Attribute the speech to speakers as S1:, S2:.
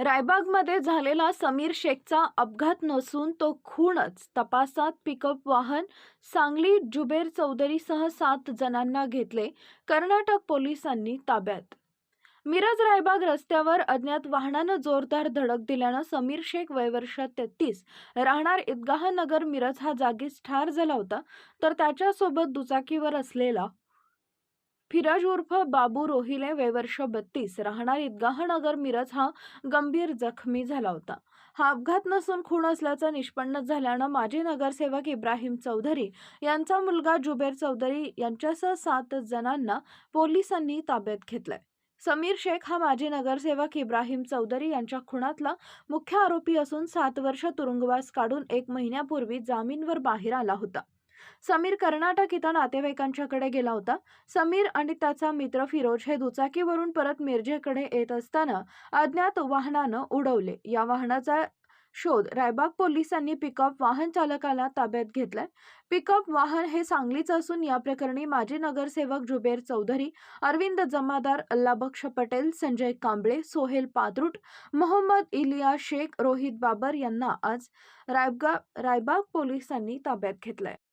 S1: रायबागमध्ये झालेला समीर शेखचा अपघात नसून तो खूणच. तपासात पिकअप वाहन सांगली जुबेर चौधरीसह सात जणांना घेतले. कर्नाटक पोलिसांनी ताब्यात. मिरज रायबाग रस्त्यावर अज्ञात वाहनानं जोरदार धडक दिल्यानं समीर शेख वय तेहतीस. राहणार ईदगाह नगर मिरज हा जागीच ठार झाला होता तर त्याच्यासोबत दुचाकीवर असलेला फिराज उर्फ बाबू रोहिले वयवर्ष बत्तीस. राहणार ईदगाह नगर मिरज हा गंभीर जखमी झाला होता. हा अपघात नसून खून असल्याचं निष्पन्न झाल्यानं माजी नगरसेवक इब्राहिम चौधरी यांचा मुलगा जुबेर चौधरी यांच्यासह सात जणांना पोलिसांनी ताब्यात घेतलंय. समीर शेख हा माजी नगरसेवक इब्राहिम चौधरी यांच्या खुणातला मुख्य आरोपी असून सात वर्ष तुरुंगवास काढून एक महिन्यापूर्वी जामीनवर बाहेर आला होता. समीर कर्नाटक इथं नातेवाईकांच्याकडे गेला होता. समीर आणि त्याचा मित्र फिरोज हे दुचाकीवरून परत मिरजेकडे येत असताना अज्ञात वाहनानं उडवले. या वाहनाचा शोध रायबाग पोलिसांनी पिकअप वाहन चालकाला ताब्यात घेतलाय. पिकअप वाहन हे सांगलीचं असून या प्रकरणी माजी नगरसेवक जुबेर चौधरी अरविंद जमादार अल्लाबक्ष पटेल संजय कांबळे सोहेल पादरुट मोहम्मद इलिया शेख रोहित बाबर यांना आज रायबा रायबाग पोलिसांनी ताब्यात घेतलंय.